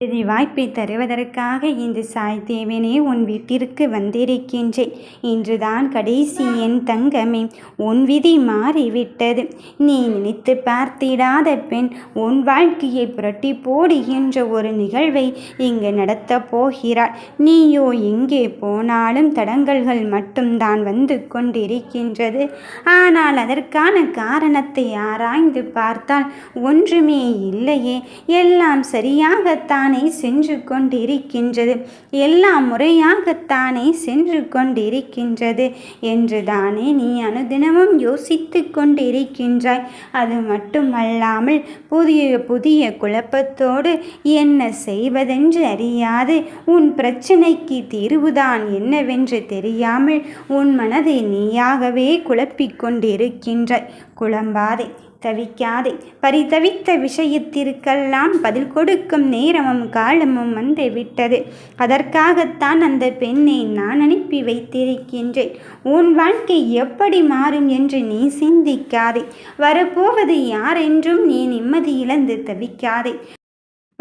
இறுதி வாய்ப்பை தருவதற்காக இந்த சாய் தேவனே உன் வீட்டிற்கு வந்திருக்கின்றேன். இன்றுதான் கடைசி என் தங்கமே உன் விதி மாறிவிட்டது. நீ நினைத்து பார்த்திடாத பெண் உன் வாழ்க்கையை புரட்டி போடுகின்ற ஒரு நிகழ்வை இங்கு நடத்தப் போகிறாள். நீயோ எங்கே போனாலும் தடங்கல்கள் மட்டும்தான் வந்து கொண்டிருக்கின்றது. ஆனால் அதற்கான காரணத்தை ஆராய்ந்து பார்த்தால் ஒன்றுமே இல்லையே. எல்லாம் சரியாகத்தான் தானே சென்று கொண்டிருக்கின்றது. எல்லாம் முறையாகத்தானே சென்று கொண்டிருக்கின்றது என்று தானே நீ அனுதினமும் யோசித்து கொண்டிருக்கின்றாய். அது மட்டுமல்லாமல் புதிய புதிய குழப்பத்தோடு என்ன செய்வதென்று அறியாது. உன் பிரச்சனைக்கு தீர்வுதான் என்னவென்று தெரியாமல் உன் மனதை நீயாகவே குழப்பிக்கொண்டிருக்கின்றாய் குழம்பாதே. தவிக்காதே. பரிதவித்த விஷயத்திற்கெல்லாம் பதில் கொடுக்கும் நேரமும் காலமும் வந்து விட்டது அதற்காகத்தான் அந்த பெண்ணை நான் அனுப்பி வைத்திருக்கின்றேன். உன் வாழ்க்கை எப்படி மாறும் என்று நீ சிந்திக்காதே. வரப்போவது யார் என்றும் நீ நிம்மதி இழந்து தவிக்காதே.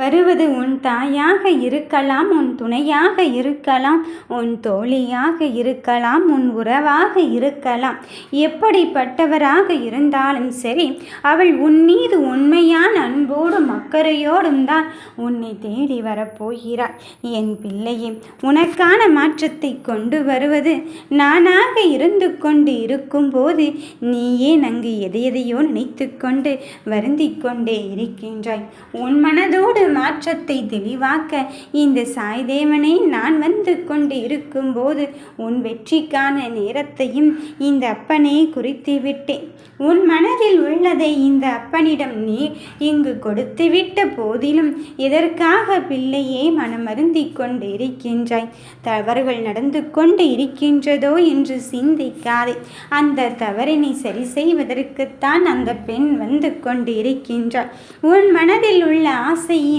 வருவது உன் தாயாக இருக்கலாம் உன் துணையாக இருக்கலாம் உன் தோழியாக இருக்கலாம் உன் உறவாக இருக்கலாம். எப்படிப்பட்டவராக இருந்தாலும் சரி அவள் உன் மீது உண்மையான அன்போடும் அக்கறையோடும் தான் உன்னை தேடி வரப்போகிறாள். என் பிள்ளையே உனக்கான மாற்றத்தை கொண்டு வருவது நானாக இருந்து கொண்டு இருக்கும்போது நீயே நங்கு எதையெதையோ நினைத்து கொண்டு வருந்திக் கொண்டே இருக்கின்றாய். உன் மனதோடு மாற்றத்தை தெளிவாக்க இந்த சாய்தேவனை நான் வந்து கொண்டு இருக்கும்போது உன் வெற்றிக்கான நேரத்தையும் இந்த அப்பனே குறித்து விட்டேன். உன் மனதில் உள்ளதை இந்த அப்பனிடம் நீ இங்கு கொடுத்துவிட்ட போதிலும் எதற்காக பிள்ளையே மனமருந்தி கொண்டு இருக்கின்றாய் தவறுகள் நடந்து கொண்டு இருக்கின்றதோ என்று சிந்திக்காதே. அந்த தவறினை சரி செய்வதற்குத்தான் அந்த பெண் வந்து கொண்டு இருக்கின்றாள் உன் மனதில் உள்ள ஆசையை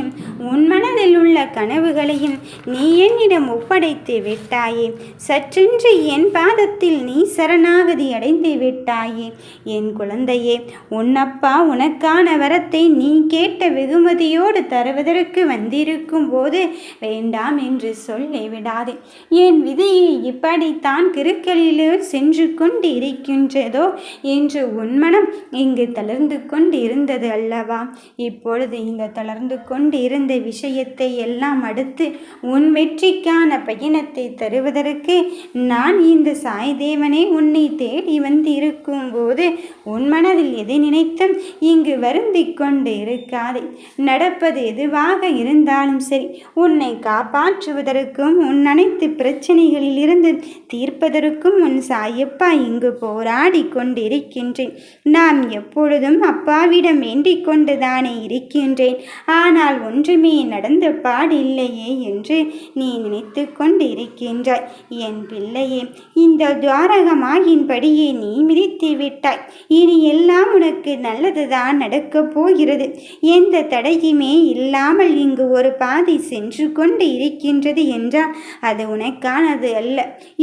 உன் மனதில் உள்ள கனவுகளையும் நீ என்னிடம் ஒப்படைத்து விட்டாயே. சற்றென்று என் பாதத்தில் நீ சரணாகதி அடைந்து விட்டாயே. என் குழந்தையே உன்னப்பா உனக்கான வரத்தை நீ கேட்ட வெகுமதியோடு தருவதற்கு வந்திருக்கும் போது வேண்டாம் என்று சொல்லி விடாதே. என் விதியை இப்படித்தான் கிருக்கலிலே சென்று கொண்டு இருக்கின்றதோ என்று உன்மனம் இங்கு தளர்ந்து கொண்டு இருந்தது அல்லவா? இப்பொழுது இந்த தளர்ந்து கொண்டு இருந்த விஷயத்தை எல்லாம் அடுத்து உன் வெற்றிக்கான பயணத்தை தருவதற்கு நான் இந்த சாய்தேவனை உன்னை தேடி வந்து இருக்கும்போது உன் மனதில் எதை நினைத்தும் இங்கு வருந்தி கொண்டு இருக்காதே. நடப்பது எதுவாக இருந்தாலும் சரி உன்னை காப்பாற்றுவதற்கும் உன் அனைத்து பிரச்சனைகளில் இருந்து தீர்ப்பதற்கும் உன் சாயப்பா இங்கு போராடி கொண்டிருக்கின்றேன். நான் எப்பொழுதும் அப்பாவிடம் வேண்டிக் கொண்டுதானே இருக்கின்றேன். ஆனால் ஒன்றுமே நடந்தப்பா பாடில்லையே என்று நீ நினைத்து கொண்டிருக்கின்றாய். என் பிள்ளையே இந்த துவாரகமாகின்படியே நீ மிதித்து விட்டாய். இனி எல்லாம் உனக்கு நல்லதுதான் நடக்கப் போகிறது. எந்த தடையுமே இல்லாமல் இங்கு ஒரு பாதை சென்று கொண்டு இருக்கின்றது என்றால் அது உனக்கானது அல்ல.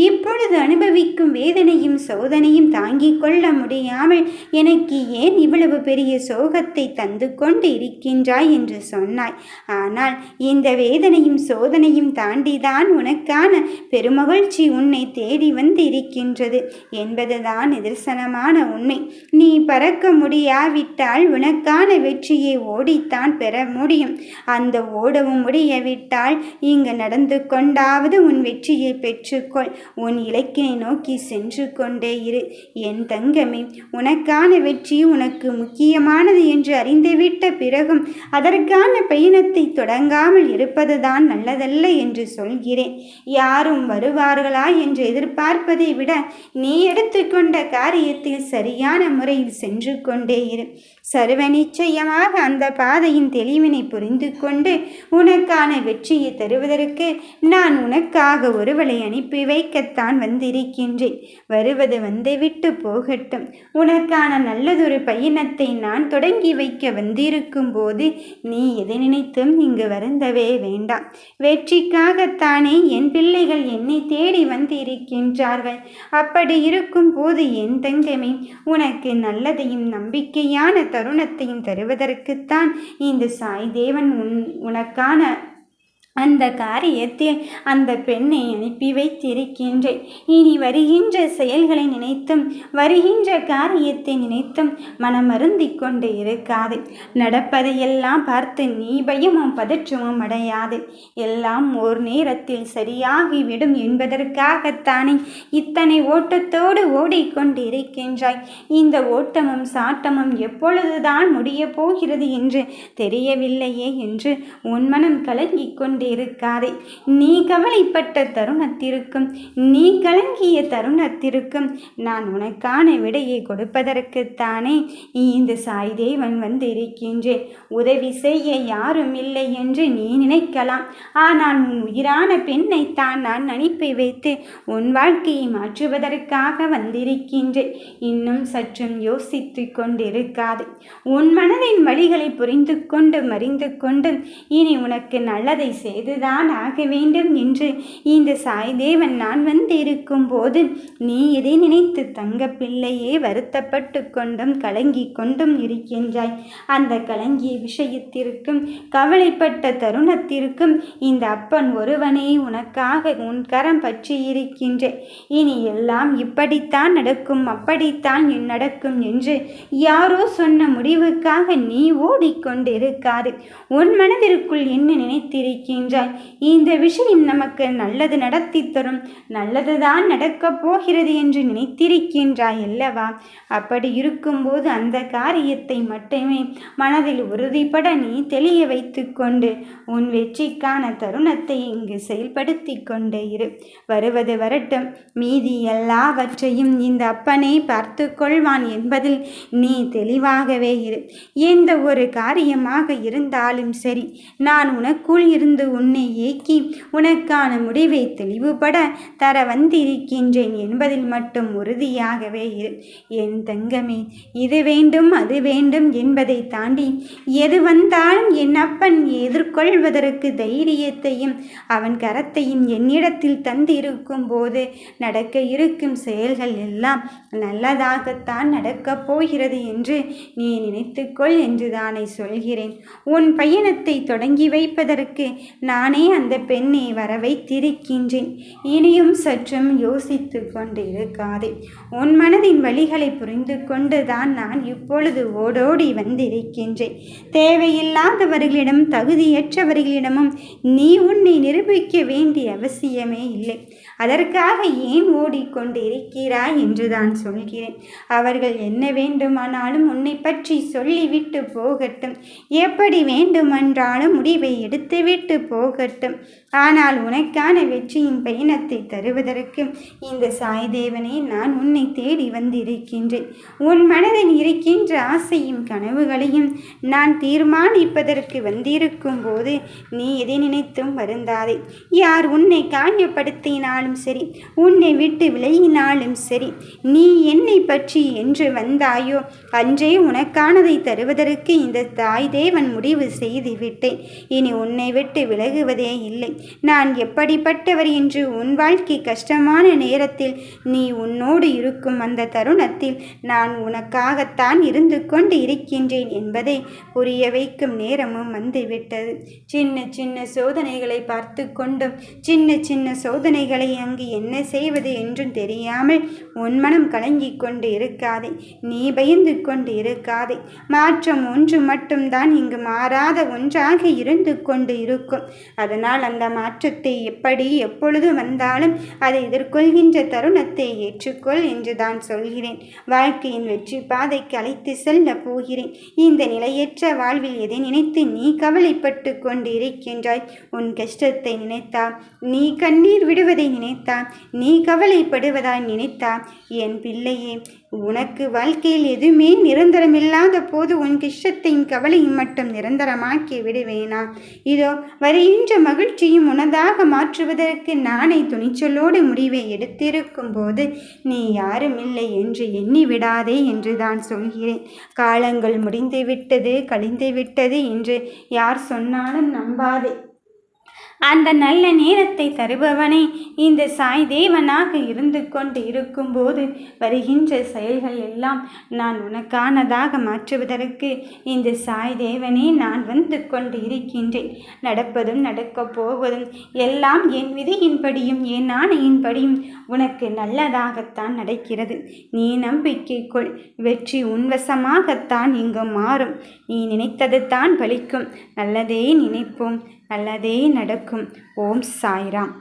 இப்பொழுது அனுபவிக்கும் வேதனையும் சோதனையும் தாங்கிக் கொள்ள முடியாமல் எனக்கு ஏன் இவ்வளவு பெரிய சோகத்தை தந்து கொண்டு இருக்கின்றாய் என்று சொன்னாய். ஆனால் இந்த இந்த வேதனையும் சோதனையும் தாண்டிதான் உனக்கான பெருமகிழ்ச்சி உன்னை தேடி வந்து இருக்கின்றது என்பதுதான் நிதர்சனமான உண்மை. நீ பறக்க முடியாவிட்டால் உனக்கான வெற்றியை ஓடித்தான் பெற முடியும். அந்த ஓடவும் முடியவிட்டால் இங்கு நடந்து கொண்டாவது உன் வெற்றியை பெற்றுக்கொள். உன் இலக்கினை நோக்கி சென்று கொண்டே இரு. என் தங்கமே உனக்கான வெற்றி உனக்கு முக்கியமானது என்று அறிந்துவிட்ட பிறகும் அதற்கான பயணத்தை தொடங்காமல் இருப்பதுதான் நல்லதல்ல என்று சொல்கிறேன். யாரும் வருவார்களா என்று எதிர்பார்ப்பதை விட நீ எடுத்துக்கொண்ட காரியத்தில் சரியான முறையில் சென்று கொண்டே இரு. சர்வ நிச்சயமாக அந்த பாதையின் தெளிவினை புரிந்து கொண்டு உனக்கான வெற்றியை தருவதற்கு நான் உனக்காக ஒருவளை அனுப்பி வைக்கத்தான் வந்திருக்கின்றேன். வருவது வந்துவிட்டு போகட்டும். உனக்கான நல்லதொரு பயணத்தை நான் தொடங்கி வைக்க வந்திருக்கும் போது நீ எதை நினைத்தும் இங்கு வருந்தவே வேண்டாம். வெற்றிக்காகத்தானே என் பிள்ளைகள் என்னை தேடி வந்திருக்கின்றார்கள். அப்படி இருக்கும் போது என் தங்கமே உனக்கு நல்லதையும் நம்பிக்கையான தருணத்தையும் தருவதற்குத்தான் இந்த சாய் தேவன் உன் உனக்கான அந்த காரியத்தில் அந்த பெண்ணை அனுப்பி வைத்திருக்கின்றேன் இனி வருகின்ற செயல்களை நினைத்தும் வருகின்ற காரியத்தை நினைத்தும் மனமருந்தி கொண்டு இருக்காது. நடப்பதையெல்லாம் பார்த்து நீ பயமும் பதற்றமும் அடையாது. எல்லாம் ஓர் நேரத்தில் சரியாகிவிடும் என்பதற்காகத்தானே இத்தனை ஓட்டத்தோடு ஓடிக்கொண்டு இருக்கின்றாய் இந்த ஓட்டமும் சாட்டமும் எப்பொழுதுதான் முடியப் போகிறது என்று தெரியவில்லையே என்று உன் மனம் கலங்கிக் கொண்டு கொண்டிருக்காதே. நீ கவலைப்பட்ட தருணத்திற்கும் நீ கலங்கிய தருணத்திற்கும் நான் உனக்கான விடையை கொடுப்பதற்குத்தானே இந்த சாய் தேவன் வந்திருக்கின்றேன். உதவி செய்ய யாரும் இல்லை என்று நீ நினைக்கலாம். ஆனால் உன் உயிரான பெண்ணைத்தான் நான் அனுப்பி வைத்து உன் வாழ்க்கையை மாற்றுவதற்காக வந்திருக்கின்றேன். இன்னும் சற்றும் யோசித்து கொண்டிருக்காது. உன் மனதின் வழிகளை புரிந்து கொண்டு மறிந்து கொண்டு இனி உனக்கு நல்லதை செய் செய்துதான் ஆக வேண்டும் என்று இந்த சாய்தேவன் நான் வந்திருக்கும் போது நீ இதை நினைத்து தங்க பிள்ளையே வருத்தப்பட்டு கொண்டும் கலங்கி கொண்டும் இருக்கின்றாய்? அந்த கலங்கிய விஷயத்திற்கும் கவலைப்பட்ட தருணத்திற்கும் இந்த அப்பன் ஒருவனே உனக்காக உன் கரம் பற்றி இருக்கின்றேன் இனி எல்லாம் இப்படித்தான் நடக்கும் அப்படித்தான் நடக்கும் என்று யாரோ சொன்ன முடிவுக்காக நீ ஓடிக்கொண்டிருக்காது. உன் மனதிற்குள் என்ன நினைத்திருக்கின்ற நின்றாய் இந்த விஷயம் நமக்கு நல்லது நடத்தி தரும். நல்லதுதான் நடக்கப் போகிறது என்று நினைத்திருக்கின்றாய் அல்லவா? அப்படி இருக்கும்போது அந்த காரியத்தை மட்டுமே மனதில் உறுதிப்பட நீ தெளிய வைத்துக்கொண்டு உன் வெற்றிக்கான தருணத்தை இங்கு செயல்படுத்தி கொண்டே இரு. வருவது வரட்டும். மீதி எல்லாவற்றையும் இந்த அப்பனை பார்த்து கொள்வான் என்பதில் நீ தெளிவாகவே இரு. எந்த ஒரு காரியமாக இருந்தாலும் சரி நான் உனக்குள் இருந்து உன்னை ஏக்கி உனக்கான முடிவை தெளிவுபட தர வந்திருக்கின்றேன் என்பதில் மட்டும் உறுதியாகவே இரு. என் தங்கமே இது வேண்டும் அது வேண்டும் என்பதை தாண்டி எது வந்தாலும் என் அப்பன் எதிர்கொள்வதற்கு தைரியத்தையும் அவன் கரத்தையும் என்னிடத்தில் தந்திருக்கும் போது நடக்க இருக்கும் செயல்கள் எல்லாம் நல்லதாகத்தான் நடக்கப் போகிறது என்று நீ நினைத்துக்கொள் என்று தானே சொல்கிறேன். உன் பயணத்தை தொடங்கி வைப்பதற்கு நானே அந்த பெண்ணை வரவை திரிக்கின்றேன். இனியும் சற்றும் யோசித்து கொண்டிருக்காதே. உன் மனதின் வழிகளை புரிந்து கொண்டுதான் நான் இப்பொழுது ஓடோடி வந்திருக்கின்றேன். தேவையில்லாதவர்களிடம் தகுதியற்றவர்களிடமும் நீ உன்னை நிரூபிக்க வேண்டிய அவசியமே இல்லை. அதற்காக ஏன் ஓடிக்கொண்டிருக்கிறாய் என்று தான் சொல்கிறேன். அவர்கள் என்ன வேண்டுமானாலும் உன்னை பற்றி சொல்லிவிட்டு போகட்டும். எப்படி வேண்டுமென்றாலும் முடிவை எடுத்துவிட்டு போகட்டும். ஆனால் உனக்கான வெற்றியின் பயணத்தை தருவதற்கு இந்த சாய் தேவனே நான் உன்னை தேடி வந்திருக்கின்றேன். உன் மனதில் இருக்கின்ற ஆசையும் கனவுகளையும் நான் தீர்மானிப்பதற்கு வந்திருக்கும் போது நீ எதை நினைத்தும் வருந்தாதே. யார் உன்னை காயப்படுத்தினாலும் சரி உன்னை விட்டு விலகினாலும் சரி நீ என்னை பற்றி என்று வந்தாயோ அன்றே உனக்கானதை தருவதற்கு இந்த தாய் தேவன் முடிவு செய்து விட்டேன் இனி உன்னை விட்டு விலகுவதே இல்லை. நான் எப்படிப்பட்டவர் என்று உன் வாழ்க்கை கஷ்டமான நேரத்தில் நீ உன்னோடு இருக்கும் அந்த தருணத்தில் நான் உனக்காகத்தான் இருந்து கொண்டு இருக்கின்றேன் என்பதை புரிய வைக்கும் நேரமும் வந்துவிட்டது. சின்ன சின்ன சோதனைகளை பார்த்து கொண்டும் சின்ன சின்ன சோதனைகளை அங்கு என்ன செய்வது என்றும் தெரியாமல் உன் மனம் கலங்கிக் கொண்டு இருக்காதே. நீ பயந்து கொண்டு இருக்காதே. மாற்றம் ஒன்று மட்டும்தான் இங்கு மாறாத ஒன்றாக இருந்து கொண்டு இருக்கும். அதனால் அந்த மாற்றத்தை எப்படி எப்பொழுது வந்தாலும் அதை எதிர்கொள்கின்ற தருணத்தை ஏற்றுக்கொள் என்று தான் சொல்கிறேன். வாழ்க்கையின் வெற்றி பாதைக்கு அழைத்து செல்ல போகிறேன். இந்த நிலையற்ற வாழ்வில் எதை நினைத்து நீ கவலைப்பட்டு கொண்டு இருக்கின்றாய் உன் கஷ்டத்தை நினைத்தா? நீ கண்ணீர் விடுவதை நினைத்தா? நீ கவலைப்படுவதாய் நினைத்தா? என் பிள்ளையே உனக்கு வாழ்க்கையில் எதுவுமே நிரந்தரமில்லாத போது உன் கிஷ்டத்தையும் கவலையும் மட்டும் நிரந்தரமாக்கி விடுவேனா? இதோ வருகின்ற மகிழ்ச்சியும் உனதாக மாற்றுவதற்கு நானே துணிச்சலோடு முடிவை எடுத்திருக்கும் போது நீ யாரும் இல்லை என்று எண்ணி விடாதே என்று தான் சொல்கிறேன். காலங்கள் முடிந்து விட்டது கழிந்து விட்டது என்று யார் சொன்னாலும் நம்பாதே. அந்த நல்ல நேரத்தை தருபவனே. இந்த சாய் தேவனாக இருந்து கொண்டு இருக்கும்போது வருகின்ற செயல்கள் எல்லாம் நான் உனக்கானதாக மாற்றுவதற்கு இந்த சாய் தேவனே நான் வந்து கொண்டு இருக்கின்றேன். நடப்பதும் நடக்கப் போவதும் எல்லாம் என் விதியின்படியும் என் ஆணையின்படியும் உனக்கு நல்லதாகத்தான் நடக்கிறது. நீ நம்பிக்கை கொள். வெற்றி உன்வசமாகத்தான் இங்கு மாறும். நீ நினைத்தது தான் பலிக்கும். நல்லதே நினைப்போம். நல்லதே நடக்கும். ஓம் சாய்ராம்.